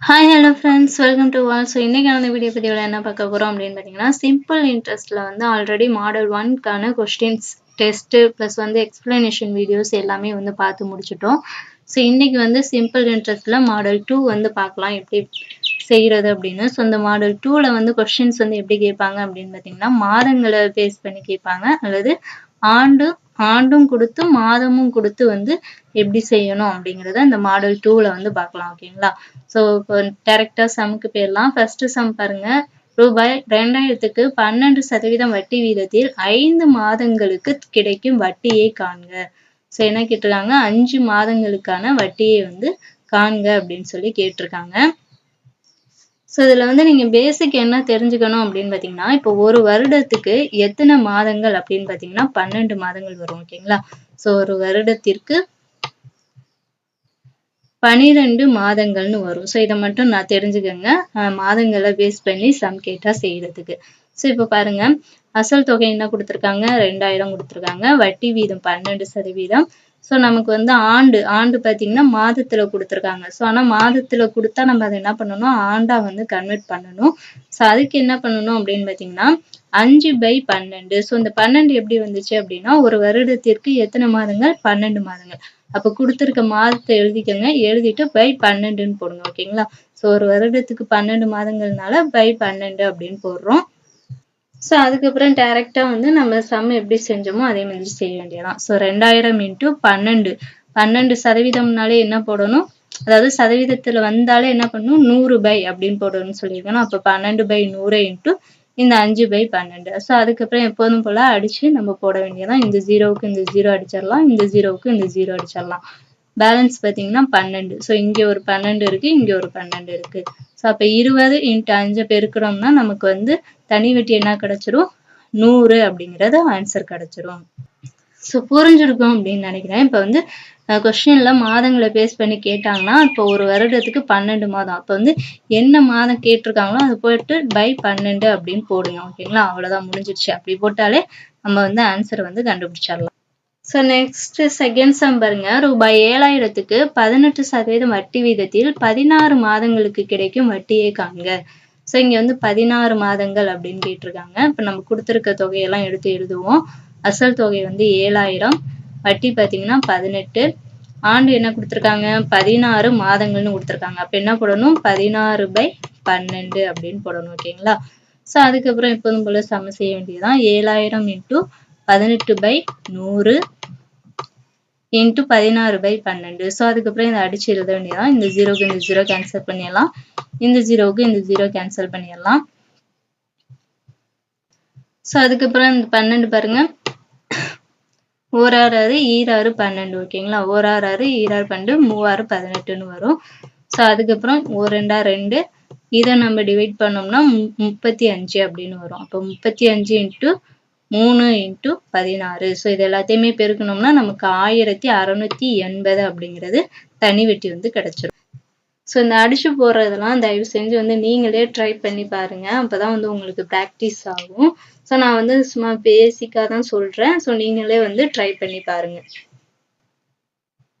Hi hello friends welcome to wall so இன்றைக்கான video பதிவில் என்ன பார்க்க போகிறோம் அப்படின்னு பார்த்தீங்கன்னா சிம்பிள் இன்ட்ரெஸ்ட்டில் வந்து ஆல்ரெடி மாடல் ஒன்க்கான கொஸ்டின்ஸ் டெஸ்ட்டு ப்ளஸ் வந்து எக்ஸ்ப்ளனேஷன் வீடியோஸ் எல்லாமே வந்து பார்த்து முடிச்சிட்டோம். ஸோ இன்றைக்கி வந்து சிம்பிள் இன்ட்ரெஸ்ட்டில் மாடல் டூ வந்து பார்க்கலாம். எப்படி செய்கிறது அப்படின்னு. ஸோ இந்த மாடல் டூவில் வந்து கொஸ்டின்ஸ் வந்து எப்படி கேட்பாங்க அப்படின்னு பார்த்தீங்கன்னா மாதங்களை பேஸ் பண்ணி கேட்பாங்க. அல்லது ஆண்டு ஆண்டும் கொடுத்து மாதமும் கொடுத்து வந்து எப்படி செய்யணும் அப்படிங்கிறத இந்த மாடல் டூவில் வந்து பார்க்கலாம் ஓகேங்களா ஸோ இப்போ டேரெக்டாக சமுக்கு போயிடலாம். ஃபர்ஸ்ட் சம் பாருங்க. ரூபாய் ரெண்டாயிரத்துக்கு பன்னெண்டு சதவீதம் வட்டி வீதத்தில் ஐந்து மாதங்களுக்கு கிடைக்கும் வட்டியை காண்க. ஸோ என்ன கேட்டிருக்காங்க? அஞ்சு மாதங்களுக்கான வட்டியை வந்து காண்க அப்படின்னு சொல்லி கேட்டிருக்காங்க. ஸோ இதில் வந்து நீங்கள் பேசிக் என்ன தெரிஞ்சுக்கணும் அப்படின்னு பார்த்தீங்கன்னா இப்போ ஒரு வருடத்துக்கு எத்தனை மாதங்கள் அப்படின்னு பார்த்தீங்கன்னா பன்னெண்டு மாதங்கள் வரும் ஓகேங்களா ஸோ ஒரு வருடத்திற்கு பனிரெண்டு மாதங்கள்னு வரும். ஸோ இதை மட்டும் நான் தெரிஞ்சுக்கோங்க. மாதங்களை பேஸ் பண்ணி சம் கேட்டால் செய்யறதுக்கு. ஸோ இப்போ பாருங்க. அசல் தொகை என்ன கொடுத்துருக்காங்க? ரெண்டாயிரம் கொடுத்துருக்காங்க. வட்டி வீதம் பன்னெண்டு சதவீதம். ஸோ நமக்கு வந்து ஆண்டு ஆண்டு பார்த்தீங்கன்னா மாதத்தில் கொடுத்துருக்காங்க. ஸோ ஆனால் மாதத்தில் கொடுத்தா நம்ம அதை என்ன பண்ணணும்? ஆண்டாக வந்து கன்வெர்ட் பண்ணணும். ஸோ அதுக்கு என்ன பண்ணணும் அப்படின்னு பார்த்தீங்கன்னா அஞ்சு பை பன்னெண்டு. ஸோ இந்த பன்னெண்டு எப்படி வந்துச்சு அப்படின்னா ஒரு வருடத்திற்கு எத்தனை மாதங்கள்? பன்னெண்டு மாதங்கள். அப்போ கொடுத்துருக்க மாதத்தை எழுதிக்கோங்க. எழுதிட்டு பை பன்னெண்டுன்னு போடுங்க ஓகேங்களா ஸோ ஒரு வருடத்துக்கு பன்னெண்டு மாதங்கள்னால பை பன்னெண்டு அப்படின்னு போடுறோம். ஸோ அதுக்கப்புறம் டேரெக்டாக வந்து நம்ம சம் எப்படி செஞ்சோமோ அதே மாதிரி செய்ய வேண்டியதான் ஸோ ரெண்டாயிரம் இன்ட்டு பன்னெண்டு. பன்னெண்டு சதவீதம்னாலே என்ன போடணும்? அதாவது சதவீதத்தில் வந்தாலே என்ன பண்ணணும்? நூறு பை அப்படின்னு போடணும்னு சொல்லியிருக்கணும். அப்போ பன்னெண்டு பை நூறு இன்ட்டு இந்த அஞ்சு பை பன்னெண்டு. ஸோ அதுக்கப்புறம் எப்போதும் போல் அடித்து நம்ம போட வேண்டியதான் இந்த ஜீரோவுக்கு இந்த ஜீரோ அடிச்சிடலாம். இந்த ஜீரோவுக்கு இந்த ஜீரோ அடிச்சிடலாம். பேலன்ஸ் பார்த்தீங்கன்னா பன்னெண்டு. ஸோ இங்கே ஒரு பன்னெண்டு இருக்குது இங்கே ஒரு பன்னெண்டு இருக்குது ஸோ அப்போ இருபது இன்ட்டு அஞ்சு பெருக்கிறோம்னா நமக்கு வந்து தனி வெட்டி என்ன கிடச்சிரும்? நூறு அப்படிங்கிறது ஆன்சர் கிடச்சிரும். ஸோ புரிஞ்சிருக்கும் அப்படின்னு நினைக்கிறேன். இப்போ வந்து கொஸ்டின்ல மாதங்களை பேஸ் பண்ணி கேட்டாங்கன்னா இப்போ ஒரு வருடத்துக்கு பன்னெண்டு மாதம். அப்போ வந்து என்ன மாதம் கேட்டிருக்காங்களோ அது போயிட்டு பை பன்னெண்டு அப்படின்னு போடுங்க. ஓகேங்களா அவ்வளோதான் முடிஞ்சிருச்சு. அப்படி போட்டாலே நம்ம வந்து ஆன்சர் வந்து கண்டுபிடிச்சிடலாம். ஸோ நெக்ஸ்ட் செகண்ட் சம் பாருங்க. ரூபாய் ஏழாயிரத்துக்கு பதினெட்டு சதவீதம் வட்டி வீதத்தில் பதினாறு மாதங்களுக்கு கிடைக்கும் வட்டியை காண்க. ஸோ இங்கே வந்து பதினாறு மாதங்கள் அப்படின்னு கேட்டிருக்காங்க. இப்போ நம்ம கொடுத்துருக்க தொகையெல்லாம் எடுத்து எழுதுவோம். அசல் தொகை வந்து ஏழாயிரம். வட்டி பார்த்தீங்கன்னா பதினெட்டு. ஆண்டு என்ன கொடுத்துருக்காங்க? பதினாறு மாதங்கள்னு கொடுத்துருக்காங்க. அப்போ என்ன போடணும்? பதினாறு பை பன்னெண்டு அப்படின்னு போடணும் ஓகேங்களா ஸோ அதுக்கப்புறம் எப்போதும் போல சம செய்ய வேண்டியதுதான். ஏழாயிரம் இன்ட்டு பதினெட்டு பை நூறு. இன்ட்டு பதினாறு பை பன்னெண்டு. ஸோ அதுக்கப்புறம் இதை அடிச்சு எழுத வேண்டியதான் இந்த ஜீரோக்கு இந்த ஜீரோ கேன்சல் பண்ணிடலாம். இந்த ஜீரோவுக்கு இந்த ஜீரோ கேன்சல் பண்ணிடலாம். ஸோ அதுக்கப்புறம் இந்த பன்னெண்டு பாருங்க. ஓராறு ஆறு ஈராறு பன்னெண்டு. ஓகேங்களா? ஓராறு ஆறு ஈராறு பன்னெண்டு மூவாறு பதினெட்டுன்னு வரும். ஸோ அதுக்கப்புறம் ஒரு ரெண்டா ரெண்டு. இதை நம்ம டிவைட் பண்ணோம்னா முப்பத்தி அஞ்சு அப்படின்னு வரும். அப்போ முப்பத்தி அஞ்சு இன்ட்டு மூணு இன்ட்டு பதினாறு. ஸோ இது எல்லாத்தையுமே பெருக்கணும்னா நமக்கு ஆயிரத்தி அறநூத்தி எண்பது அப்படிங்கிறது தனி வெட்டி வந்து கிடைச்சிரும். ஸோ இந்த அடிச்சு போடுறதெல்லாம் தயவு செஞ்சு வந்து நீங்களே ட்ரை பண்ணி பாருங்க. அப்பதான் வந்து உங்களுக்கு ப்ராக்டிஸ் ஆகும். ஸோ நான் வந்து சும்மா பேசிக்காக தான் சொல்றேன். ஸோ நீங்களே வந்து ட்ரை பண்ணி பாருங்க.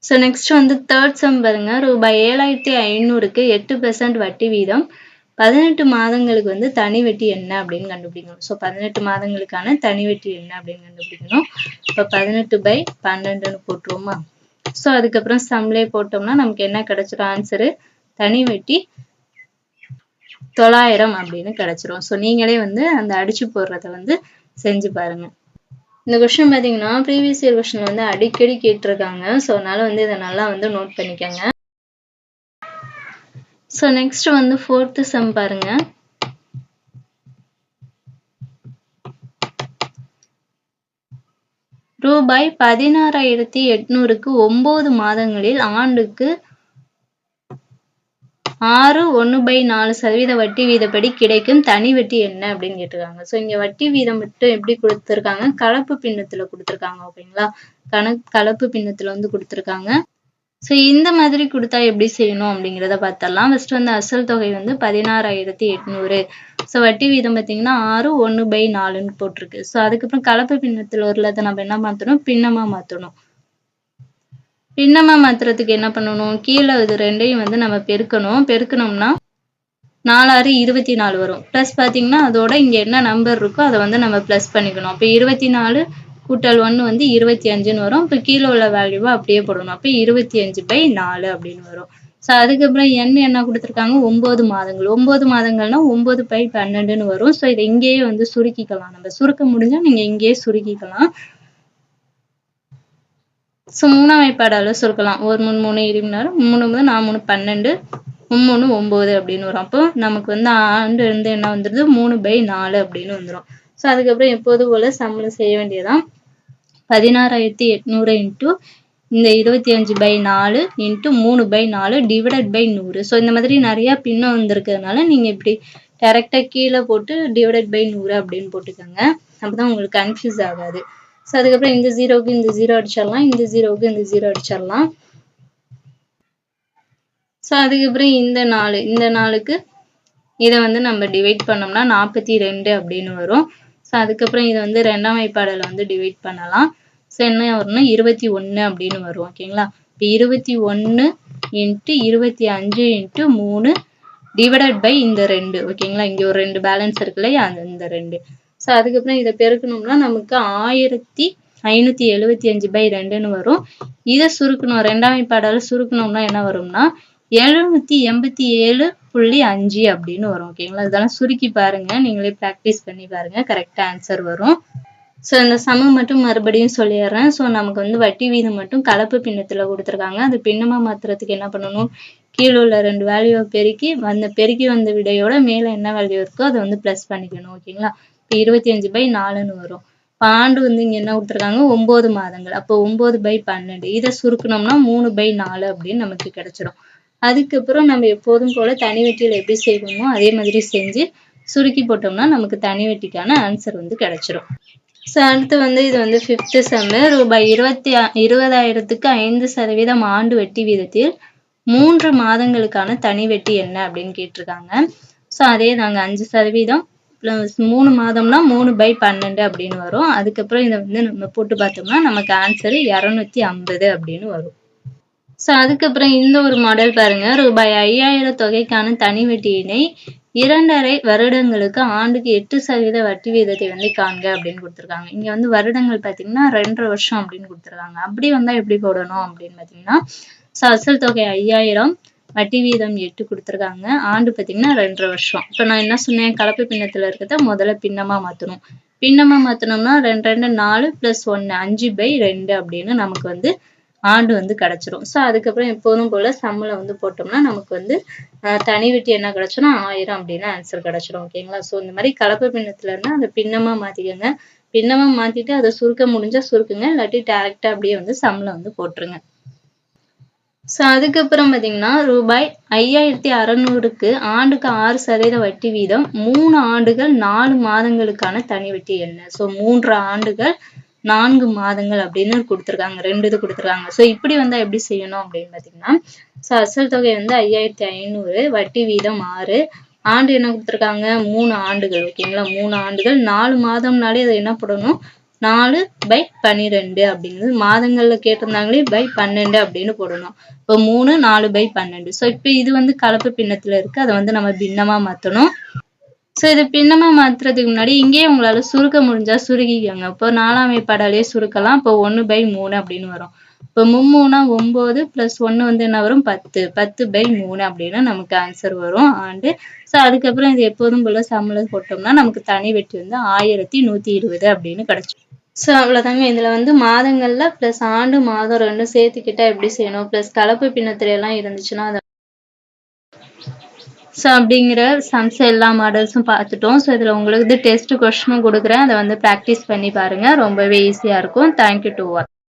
ஸோ நெக்ஸ்ட் வந்து தேர்ட் சம் பாருங்க. ரூபாய் ஏழாயிரத்தி ஐநூறுக்கு எட்டு பெர்சன்ட் வட்டி வீதம் பதினெட்டு மாதங்களுக்கு வந்து தனி வெட்டி என்ன அப்படின்னு கண்டுபிடிக்கணும். ஸோ பதினெட்டு மாதங்களுக்கான தனி வெட்டி என்ன அப்படின்னு கண்டுபிடிக்கணும். இப்போ பதினெட்டு பை பன்னெண்டுன்னு போட்டுருவோமா? ஸோ அதுக்கப்புறம் சம்லே போட்டோம்னா நமக்கு என்ன கிடைச்சிரும்? ஆன்சரு தனி வெட்டி தொள்ளாயிரம் அப்படின்னு கிடைச்சிரும். ஸோ நீங்களே வந்து அந்த அடிச்சு போடுறத வந்து செஞ்சு பாருங்க. இந்த கொஸ்டின் பார்த்தீங்கன்னா ப்ரீவியஸ் இயர் கொஸ்டின் வந்து அடிக்கடி கேட்டிருக்காங்க. ஸோ அதனால வந்து இதை நல்லா வந்து நோட் பண்ணிக்கோங்க. ஸோ நெக்ஸ்ட் வந்து ஃபோர்த்து சம் பாருங்க. ரூபாய் பதினாறாயிரத்தி எட்நூறுக்கு ஒன்பது மாதங்களில் ஆண்டுக்கு ஆறு ஒன்று பை நாலு சதவீத வட்டி வீதப்படி கிடைக்கும். தனி வட்டி என்ன அப்படின்னு கேட்டிருக்காங்க. ஸோ இங்க வட்டி வீதம் மட்டும் எப்படி கொடுத்துருக்காங்க? கலப்பு பின்னத்துல கொடுத்துருக்காங்க ஓகேங்களா கணக்கு கலப்பு பின்னத்துல வந்து கொடுத்துருக்காங்க. ஸோ இந்த மாதிரி கொடுத்தா எப்படி செய்யணும் அப்படிங்கிறத பார்த்தரலாம் ஃபர்ஸ்ட் வந்து அசல் தொகை வந்து பதினாறாயிரத்தி எட்நூறு. ஸோ வட்டி வீதம் பார்த்தீங்கன்னா ஆறு ஒன்று பை நாலுன்னு போட்டிருக்கு. ஸோ அதுக்கப்புறம் கலப்பு பின்னத்தில் ஒரு நம்ம என்ன மாற்றணும் பின்னமாக மாற்றணும் பின்னமா மாத்துறதுக்கு என்ன பண்ணணும்? கீழே இது ரெண்டையும் வந்து நம்ம பெருக்கணும். பெருக்கணும்னா நாலாறு இருபத்தி நாலு வரும். ப்ளஸ் பார்த்தீங்கன்னா அதோட இங்கே என்ன நம்பர் இருக்கோ அதை வந்து நம்ம ப்ளஸ் பண்ணிக்கணும். அப்போ இருபத்தி நாலு கூட்டல் ஒன்று வந்து இருபத்தி அஞ்சுன்னு வரும். இப்போ கீழே உள்ள வேல்யூவை அப்படியே போடணும். அப்போ இருபத்தி அஞ்சு பை நாலு அப்படின்னு வரும். ஸோ அதுக்கப்புறம் என் என்ன கொடுத்துருக்காங்க? ஒம்பது மாதங்கள். ஒம்பது மாதங்கள்னா ஒம்பது பை பன்னெண்டுன்னு வரும். ஸோ இதை இங்கேயே வந்து சுருக்கிக்கலாம். நம்ம சுருக்க முடிஞ்சால் நீங்கள் இங்கேயே சுருக்கிக்கலாம். ஸோ மூணாம் வாய்ப்பாடால சுருக்கலாம். ஒரு மூணு மூணு இருபது நேரம். மூணு மூணு நாலு மூணு பன்னெண்டு. மூணு ஒம்பது அப்படின்னு வரும். அப்போ நமக்கு வந்து ஆண்டு இருந்து என்ன வந்துடுது மூணு பை நாலு அப்படின்னு வந்துடும் ஸோ அதுக்கப்புறம் எப்போது போல சம்பளம் செய்ய வேண்டியதான் பதினாறாயிரத்தி எட்நூறு இன்ட்டு இந்த இருபத்தி அஞ்சு பை நாலு இன்ட்டு மூணு பை நாலு டிவைடட் பை நூறு. ஸோ இந்த மாதிரி நிறையா பின்னம் வந்திருக்கிறதுனால நீங்கள் இப்படி டேரெக்டாக கீழே போட்டு டிவைடட் பை நூறு அப்படின்னு போட்டுக்கோங்க. அப்போ தான் உங்களுக்கு கன்ஃபியூஸ் ஆகாது. ஸோ அதுக்கப்புறம் இந்த ஜீரோவுக்கு இந்த ஜீரோ அடிச்சிடலாம் இந்த ஜீரோவுக்கு இந்த ஜீரோ அடிச்சிடலாம். ஸோ அதுக்கப்புறம் இந்த நாலு இந்த நாளுக்கு இதை வந்து நம்ம டிவைட் பண்ணோம்னா நாற்பத்தி ரெண்டு அப்படின்னு வரும். ஸோ அதுக்கப்புறம் இதை வந்து ரெண்டாம் வாய்ப்பாடில் வந்து டிவைட் பண்ணலாம். ஸோ என்ன வரும்னா இருபத்தி ஒன்று அப்படின்னு வரும் ஓகேங்களா இப்போ இருபத்தி ஒன்று இன்ட்டு இருபத்தி அஞ்சு இன்ட்டு மூணு டிவைடட் பை இந்த ரெண்டு ஓகேங்களா இங்கே ஒரு ரெண்டு பேலன்ஸ் இருக்கு இல்லையா அந்த இந்த ரெண்டு. ஸோ அதுக்கப்புறம் இதை பெருக்கணும்னா நமக்கு ஆயிரத்தி ஐநூற்றி எழுபத்தி அஞ்சு பை ரெண்டுன்னு வரும். இதை சுருக்கணும் ரெண்டாம் பாடல சுருக்கணும்னா என்ன வரும்னா எழுநூத்தி எண்பத்தி ஏழு புள்ளி அஞ்சு அப்படின்னு வரும் ஓகேங்களா இதெல்லாம் சுருக்கி பாருங்க நீங்களே ப்ராக்டிஸ் பண்ணி பாருங்க கரெக்டா ஆன்சர் வரும். ஸோ இந்த சமம் மட்டும் மறுபடியும் சொல்லிடுறேன். ஸோ நமக்கு வந்து வட்டி வீதம் மட்டும் கலப்பு பின்னத்தில் கொடுத்துருக்காங்க. அது பின்னமாக மாற்றுறதுக்கு என்ன பண்ணணும்? கீழே உள்ள ரெண்டு வேல்யூவை பெருக்கி வந்த பெருக்கி வந்த விடையோட மேலே என்ன வேல்யூ இருக்கோ அதை வந்து ப்ளஸ் பண்ணிக்கணும் ஓகேங்களா? இப்போ இருபத்தி அஞ்சு பை நாலுன்னு வரும். பாண்டு ஆண்டு வந்து இங்கே என்ன கொடுத்துருக்காங்க? ஒம்பது மாதங்கள். அப்போ ஒம்பது பை பன்னெண்டு. இதை சுருக்கணும்னா மூணு பை நாலு அப்படின்னு நமக்கு கிடைச்சிடும் அதுக்கப்புறம் நம்ம எப்போதும் போல தனி வெட்டியில் எப்படி செய்வோமோ அதே மாதிரி செஞ்சு சுருக்கி போட்டோம்னா நமக்கு தனி வெட்டிக்கான ஆன்சர் வந்து கிடைச்சிரும். ஸோ அடுத்து வந்து இது வந்து ஃபிஃப்த்து செம்மு ரூபாய் இருபத்தி இருபதாயிரத்துக்கு ஐந்து சதவீதம் ஆண்டு வெட்டி வீதத்தில் மூன்று மாதங்களுக்கான தனி வெட்டி என்ன அப்படின்னு கேட்டிருக்காங்க. ஸோ அதே தாங்க அஞ்சு சதவீதம் ப்ளஸ் மூணு மாதம்னா மூணு பை பன்னெண்டு அப்படின்னு வரும். அதுக்கப்புறம் இதை வந்து நம்ம போட்டு பார்த்தோம்னா நமக்கு ஆன்சரு இரநூத்தி ஐம்பது அப்படின்னு வரும். ஸோ அதுக்கப்புறம் இந்த ஒரு மாடல் பாருங்க. ரூபாய் ஐயாயிரம் தொகைக்கான தனி வட்டியினை இரண்டரை வருடங்களுக்கு ஆண்டுக்கு எட்டு சதவீத வட்டி வீதத்தை வந்து காண்க அப்படின்னு கொடுத்துருக்காங்க. இங்க வந்து வருடங்கள் பாத்தீங்கன்னா ரெண்டரை வருஷம் அப்படின்னு கொடுத்துருக்காங்க. அப்படி வந்தா எப்படி போடணும் அப்படின்னு பாத்தீங்கன்னா ஸோ அசல் தொகை ஐயாயிரம் வட்டி வீதம் எட்டு கொடுத்துருக்காங்க. ஆண்டு பார்த்தீங்கன்னா ரெண்டரை வருஷம். இப்போ நான் என்ன சொன்னேன்? கலப்பு பின்னத்தில் இருக்கிறத முதல்ல பின்னமா மாற்றணும் பின்னமா மாற்றணும்னா ரெண்டு ரெண்டு நாலு ப்ளஸ் ஒன்று அஞ்சு பை ரெண்டு அப்படின்னு நமக்கு வந்து ஆண்டு வந்து கிடைச்சிரும். ஸோ அதுக்கப்புறம் எப்போதும் போல சம்மில் வந்து போட்டோம்னா நமக்கு வந்து தனி வெட்டி என்ன கிடைச்சோன்னா ஆயிரம் அப்படின்னு ஆன்சர் கிடைச்சிரும் ஓகேங்களா ஸோ இந்த மாதிரி கலப்பு பின்னத்துல இருந்தா அந்த பின்னமா மாத்திக்கோங்க. பின்னமா மாத்திட்டு அதை சுருக்க முடிஞ்சா சுருக்குங்க இல்லாட்டி டேரக்டா அப்படியே வந்து சம்மில் வந்து போட்டுருங்க. ஸோ அதுக்கப்புறம் பார்த்தீங்கன்னா ரூபாய் ஐயாயிரத்தி அறநூறுக்கு ஆண்டுக்கு ஆறு சதவீத வட்டி வீதம் மூணு ஆண்டுகள் நாலு மாதங்களுக்கான தனி வட்டி என்ன? ஸோ மூன்று ஆண்டுகள் நான்கு மாதங்கள் அப்படின்னு கொடுத்துருக்காங்க. ரெண்டு இது கொடுத்துருக்காங்க. ஸோ இப்படி வந்தா எப்படி செய்யணும் அப்படின்னு பார்த்தீங்கன்னா ஸோ அசல் தொகை வந்து ஐயாயிரத்தி ஐநூறு வட்டி வீதம் ஆறு. ஆண்டு என்ன கொடுத்துருக்காங்க? மூணு ஆண்டுகள். ஓகேங்களா மூணு ஆண்டுகள். நாலு மாதம்னாலே அதை என்ன போடணும்? நாலு பை பன்னிரெண்டு அப்படிங்கிறது மாதங்கள்ல கேட்டிருந்தாங்களே பை பன்னெண்டு அப்படின்னு போடணும். இப்போ மூணு நாலு பை பன்னெண்டு. ஸோ இப்போ இது வந்து கலப்பு பின்னத்துல இருக்கு. அதை வந்து நம்ம பின்னமா மாத்தணும். ஸோ இது பின்னமா மாத்துறதுக்கு முன்னாடி இங்கேயே உங்களால சுருக்க முடிஞ்சா சுருக்கிக்கோங்க. இப்போ நாலாம் படாலே சுருக்கலாம். இப்போ ஒன்று பை மூணு அப்படின்னு வரும். இப்போ மும்மூணா ஒன்பது பிளஸ் ஒன்று வந்து என்ன வரும்? பத்து. பத்து பை மூணு அப்படின்னு நமக்கு ஆன்சர் வரும். ஆண்டு ஸோ அதுக்கப்புறம் இது எப்போதும் போல சம்பளம் போட்டோம்னா நமக்கு தனி வெட்டி வந்து ஆயிரத்தி நூற்றி இருபது அப்படின்னு கிடைச்சிடும் ஸோ அவ்வளோதாங்க இதில் வந்து மாதங்களில் ப்ளஸ் ஆண்டு மாதம் ரெண்டும் சேர்த்துக்கிட்டா எப்படி செய்யணும்? ப்ளஸ் கலப்பு பின்னத்துல எல்லாம் இருந்துச்சுன்னா அதை ஸோ அப்படிங்கிற சம்ஸ் எல்லா மாடல்ஸும் பார்த்துட்டோம். ஸோ இதில் உங்களுக்கு டெஸ்ட் கொஷனும் கொடுக்குறேன். அதை வந்து ப்ராக்டிஸ் பண்ணி பாருங்கள் ரொம்பவே ஈஸியாக இருக்கும். Thank you to work